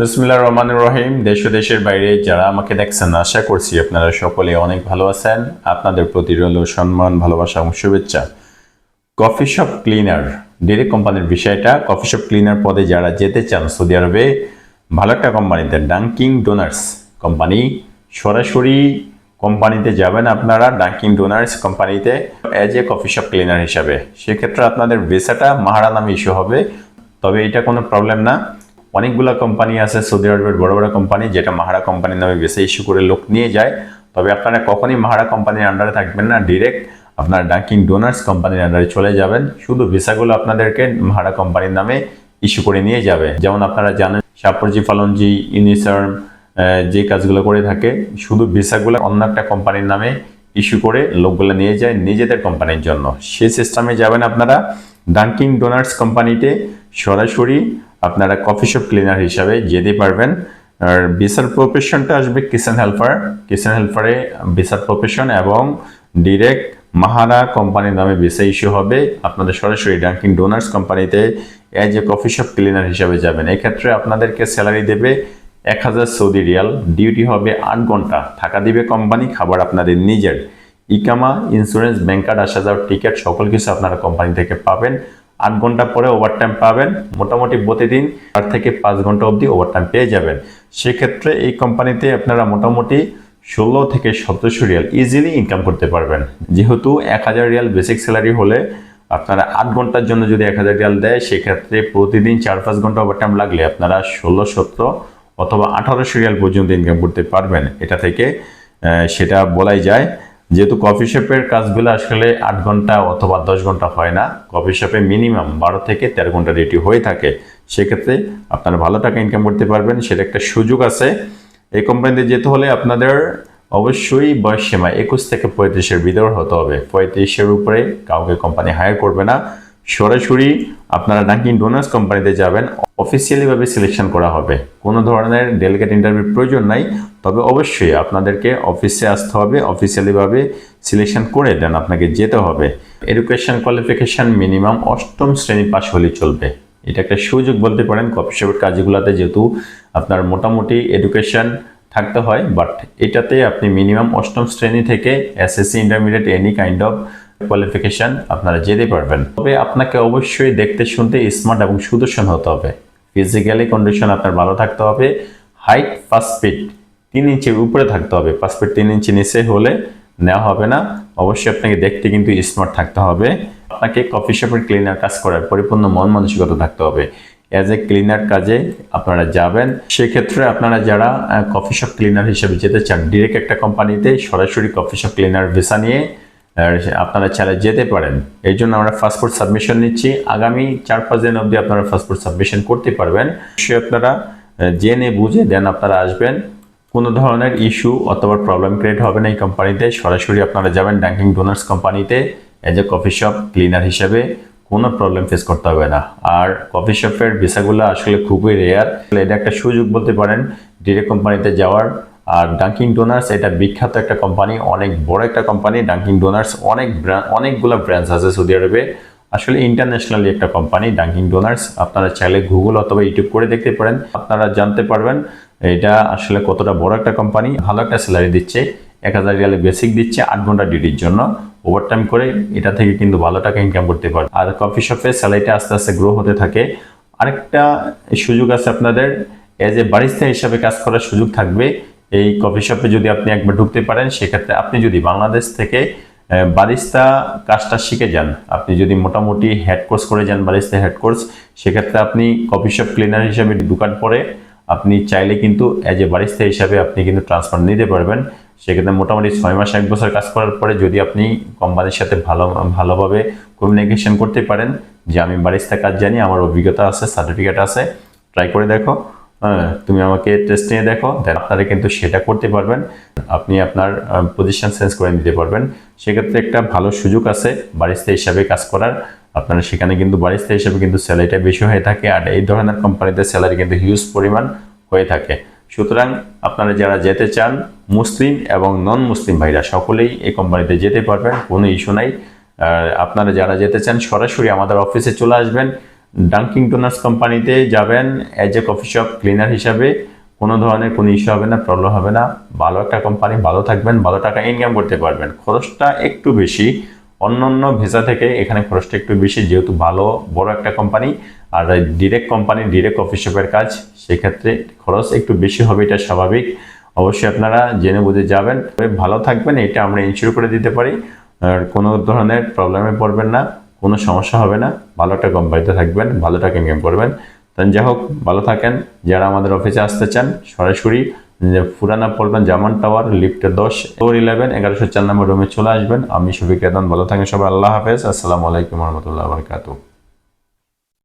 বিসমুল্লাহ রহমান রহিম। দেশ দেশের বাইরে যারা আমাকে দেখছেন, আশা করছি আপনারা সকলে অনেক ভালো আছেন। আপনাদের প্রতি রইল সম্মান, ভালোবাসা এবং শুভেচ্ছা। কফি শপ ক্লিনার ডিরেক্ট কোম্পানির বিষয়টা, কফি শপ ক্লিনার পদে যারা যেতে চান সৌদি আরবে, ভালো একটা কোম্পানিতে ডাঙ্কিং ডোনার্স কোম্পানি, সরাসরি কোম্পানিতে যাবেন আপনারা ডাঙ্কিং ডোনার্স কোম্পানিতে as a coffee shop cleaner হিসাবে। সেক্ষেত্রে আপনাদের ভিসাটা মাহারা নামে ইস্যু হবে। তবে এটা কোনো প্রবলেম না। অনেকগুলো কোম্পানি আছে, সৌদি আরবের বড় বড় কোম্পানি যেটা মাহারা কোম্পানির নামে বেশি ইস্যু করে লোক নিয়ে যায়। তবে আপনারা কখনই মাহারা কোম্পানির আন্ডারে থাকবেন না ডিরেক্ট আপনার ডাঙ্কিং ডোনার্স কোম্পানির আন্ডারে চলে যাবেন। শুধু ভিসাগুলো আপনাদেরকে মাহারা কোম্পানির নামে ইস্যু করে নিয়ে যাবে। যেমন আপনারা জানেন সাপরজি ফালনজি ইউনিসার্ম যে কাজগুলো করে থাকে, শুধু ভিসাগুলো অন্য একটা কোম্পানির নামে ইস্যু করে লোকগুলো নিয়ে যায় নিজেদের কোম্পানির জন্য। সেই সিস্টেমে যাবেন আপনারা। ডাঙ্কিং ডোনার্স কোম্পানিতে সরাসরি আপনারা কফি শপ ক্লিনার হিসাবে যেতে পারবেন। আর বিসার প্রফেশনটা আসবে কিচেন হেল্পার কিচেন হেল্পারে বিসার প্রফেশন এবং ডিরেক্ট মাহারা কোম্পানির নামে ভিসা ইস্যু হবে। আপনাদের সরাসরি ডাঙ্কিং ডোনার্স কোম্পানিতে as a coffee shop cleaner হিসাবে যাবেন। এক্ষেত্রে আপনাদেরকে স্যালারি দেবে এক হাজার সৌদি রিয়াল। ডিউটি হবে আট ঘণ্টা। থাকা দিবে কোম্পানি খাবার আপনাদের নিজের। ইকামা ইন্স্যুরেন্স ব্যাংক কার্ড আসা যাওয়ার টিকিট সকল কিছু আপনারা কোম্পানি থেকে পাবেন। আট ঘণ্টা পরে ওভারটাইম পাবেন। মোটামুটি প্রতিদিন চার থেকে পাঁচ ঘণ্টা অবধি ওভারটাইম পেয়ে যাবেন। সেক্ষেত্রে এই কোম্পানিতে আপনারা মোটামুটি ষোলো থেকে সতেরোশো রিয়াল ইজিলি ইনকাম করতে পারবেন। যেহেতু এক হাজার রিয়াল বেসিক স্যালারি হলে আপনারা আট ঘণ্টার জন্য যদি এক হাজার রিয়াল দেয়, সেক্ষেত্রে প্রতিদিন চার পাঁচ ঘণ্টা ওভারটাইম লাগলে আপনারা ষোলো, সতেরো অথবা আঠারোশো রিয়াল পর্যন্ত ইনকাম করতে পারবেন। এটা থেকে সেটা বলাই যায়। যেহেতু কফি শপের কাজগুলো আসলে আট ঘণ্টা অথবা দশ ঘণ্টা হয় না কফি শপে মিনিমাম বারো থেকে তেরো ঘণ্টা ডিউটি হয়ে থাকে। সেক্ষেত্রে আপনারা ভালো টাকা ইনকাম করতে পারবেন, সেটা একটা সুযোগ আছে। এই কোম্পানিতে যেতে হলে আপনাদের অবশ্যই বয়স সীমা একুশ থেকে পঁয়ত্রিশের ভিতর হতে হবে। পঁয়ত্রিশের উপরে কাউকে কোম্পানি হায়ার করবে না। সরাসরি আপনারা ডাঙ্কিং ডোনার্স কোম্পানিতে যাবেন অফিসিয়ালি ভাবে সিলেকশন করা হবে। কোনো ধরনের ডেলিগেট ইন্টারভিউর প্রয়োজন নাই, তবে অবশ্যই আপনাদেরকে অফিসে আসতে হবে অফিসিয়ালি ভাবে সিলেকশন করে দেন, আপনাকে যেতে হবে। এডুকেশন কোয়ালিফিকেশন মিনিমাম অষ্টম শ্রেণি পাশ হলে চলবে। এটা একটা সুযোগ বলতে পারেন কফি শপের কাজগুলোতে যেহেতু আপনার মোটামুটি এডুকেশন থাকতে হয় বাট এটাতে আপনি মিনিমাম অষ্টম শ্রেণি থেকে SSC intermediate any kind of qualification আপনারা যেতে পারবেন। তবে আপনাকে অবশ্যই দেখতে, শুনতে স্মার্ট এবং সুদর্শন হতে হবে। ফিজিক্যালি কন্ডিশন আপনার ভালো থাকতে হবে। হাইট পাঁচ ফিট তিন ইঞ্চির উপরে থাকতে হবে। পাঁচ ফিট তিন ইঞ্চি নিচে হলে নেওয়া হবে না। অবশ্যই আপনাকে দেখতে কিন্তু স্মার্ট থাকতে হবে। আপনাকে কফি শপের ক্লিনার কাজ করার পরিপূর্ণ মন মানসিকতা থাকতে হবে। অ্যাজ এ ক্লিনার কাজে আপনারা যাবেন। সেক্ষেত্রে আপনারা যারা কফি শপ ক্লিনার হিসেবে যেতে চান ডিরেক্ট একটা কোম্পানিতে সরাসরি কফি শপ ক্লিনার ভিসা নিয়ে আপনারা চাইলে যেতে পারেন। এই জন্য আমরা পাসপোর্ট সাবমিশন নিচ্ছি। আগামী চার পাঁচ দিন অবধি আপনারা পাসপোর্ট সাবমিশন করতে পারবেন। সে আপনারা জেনে বুঝে দেন আপনারা আসবেন। কোনো ধরনের ইস্যু অথবা প্রবলেম ক্রিয়েট হবে না এই কোম্পানিতে সরাসরি আপনারা যাবেন ব্যাঙ্কিং ডোনার্স কোম্পানিতে as a coffee shop cleaner হিসেবে কোনো প্রবলেম ফেস করতে হবে না। আর কফি শপের ভিসাগুলো আসলে খুবই রেয়ার এটা একটা সুযোগ বলতে পারেন ডিরেক্ট কোম্পানিতে যাওয়ার আর ডাঙ্কিং ডোনার্স এটা বিখ্যাত একটা কোম্পানি অনেক বড় একটা কোম্পানি ডাঙ্কিং ডোনার্স অনেক অনেকগুলো ব্রাঞ্চ আছে সৌদি আরবে আসলে ইন্টারন্যাশনালি একটা কোম্পানি ডাঙ্কিং ডোনার্স আপনারা চাইলে গুগল অথবা ইউটিউব করে দেখতে পারেন। আপনারা জানতে পারবেন এটা আসলে কতটা বড় একটা কোম্পানি ভালো একটা স্যালারি দিচ্ছে, এক হাজার রিয়ালে বেসিক দিচ্ছে, আট ঘণ্টা ডিউটির জন্য। ওভারটাইম করে এটা থেকে কিন্তু ভালো টাকা ইনকাম করতে পারে আর কফি শপে স্যালারিটা আস্তে আস্তে গ্রো হতে থাকে। আরেকটা সুযোগ আছে আপনাদের এজ এ বারিস্তা হিসাবে কাজ করার সুযোগ থাকবে। এই কফি শপে যদি আপনি একবার ঢুকতে পারেন, সেক্ষেত্রে আপনি যদি বাংলাদেশ থেকে বারিস্তা কাজটা শিখে যান, আপনি যদি মোটামুটি হেড কোর্স করে যান, বারিস্তা হেড কোর্স সেক্ষেত্রে আপনি কফি শপ ক্লিনার হিসাবে ঢুকার পরে আপনি চাইলে কিন্তু অ্যাজ এ বারিস্তা হিসাবে আপনি কিন্তু ট্রান্সফার নিতে পারবেন। সেক্ষেত্রে মোটামুটি ছয় মাস, এক বছর কাজ করার পরে যদি আপনি কোম্পানির সাথে ভালো, ভালোভাবে কমিউনিকেশন করতে পারেন, যে আমি বারিস্তা কাজ জানি, আমার অভিজ্ঞতা আছে সার্টিফিকেট আছে ট্রাই করে দেখো। তুমি আমাকে টেস্ট নিয়ে দেখো দেন আপনারা কিন্তু সেটা করতে পারবেন। আপনি আপনার পজিশন চেঞ্জ করে নিতে পারবেন। সেক্ষেত্রে একটা ভালো সুযোগ আছে বারিস্তা হিসাবে কাজ করার। আপনারা সেখানে কিন্তু বারিস্তা হিসাবে কিন্তু স্যালারিটা বেশি হয়ে থাকে আর এই ধরনের কোম্পানিতে স্যালারি কিন্তু হিউজ পরিমাণ হয়ে থাকে। সুতরাং আপনারা যারা যেতে চান, মুসলিম এবং নন মুসলিম ভাইরা, সকলেই এই কোম্পানিতে যেতে পারবেন, কোনো ইস্যু নাই। আপনারা যারা যেতে চান, সরাসরি আমাদের অফিসে চলে আসবেন। ডাঙ্কিং ডোনার্স কোম্পানিতে যাবেন as a coffee shop cleaner হিসাবে, কোনো ধরনের কোনো ইস্যু হবে না প্রবলেম হবে না। ভালো একটা কোম্পানি ভালো থাকবেন, ভালো টাকা ইনকাম করতে পারবেন। খরচটা একটু বেশি অন্য অন্য ভিসা থেকে এখানে খরচটা একটু বেশি, যেহেতু ভালো, বড় একটা কোম্পানি আর ডিরেক্ট কোম্পানি ডিরেক্ট কফি শপের কাজ, সেক্ষেত্রে খরচ একটু বেশি হবে, এটা স্বাভাবিক। অবশ্যই আপনারা জেনে বুঝে যাবেন। ভালো থাকবেন, এটা আমরা ইনশিওর করে দিতে পারি। আর কোনো ধরনের প্রবলেমে পড়বেন না। কোনো সমস্যা হবে না। ভালো একটা কোম্পানিতে থাকবেন, ভালো টাকা ইনকাম করবেন। তাই যাই হোক, ভালো থাকেন। যারা আমাদের অফিসে আসতে চান, সরাসরি ফুরানা পড়বেন জামান টাওয়ার লিফটে দশ ফোর ইলেভেন এগারোশো চার নম্বর রুমে চলে আসবেন। আমি শফিক ভালো থাকেন সবাই। আল্লাহ হাফেজ। আসসালামু আলাইকুম রহমতুল্লাহ বরকাতু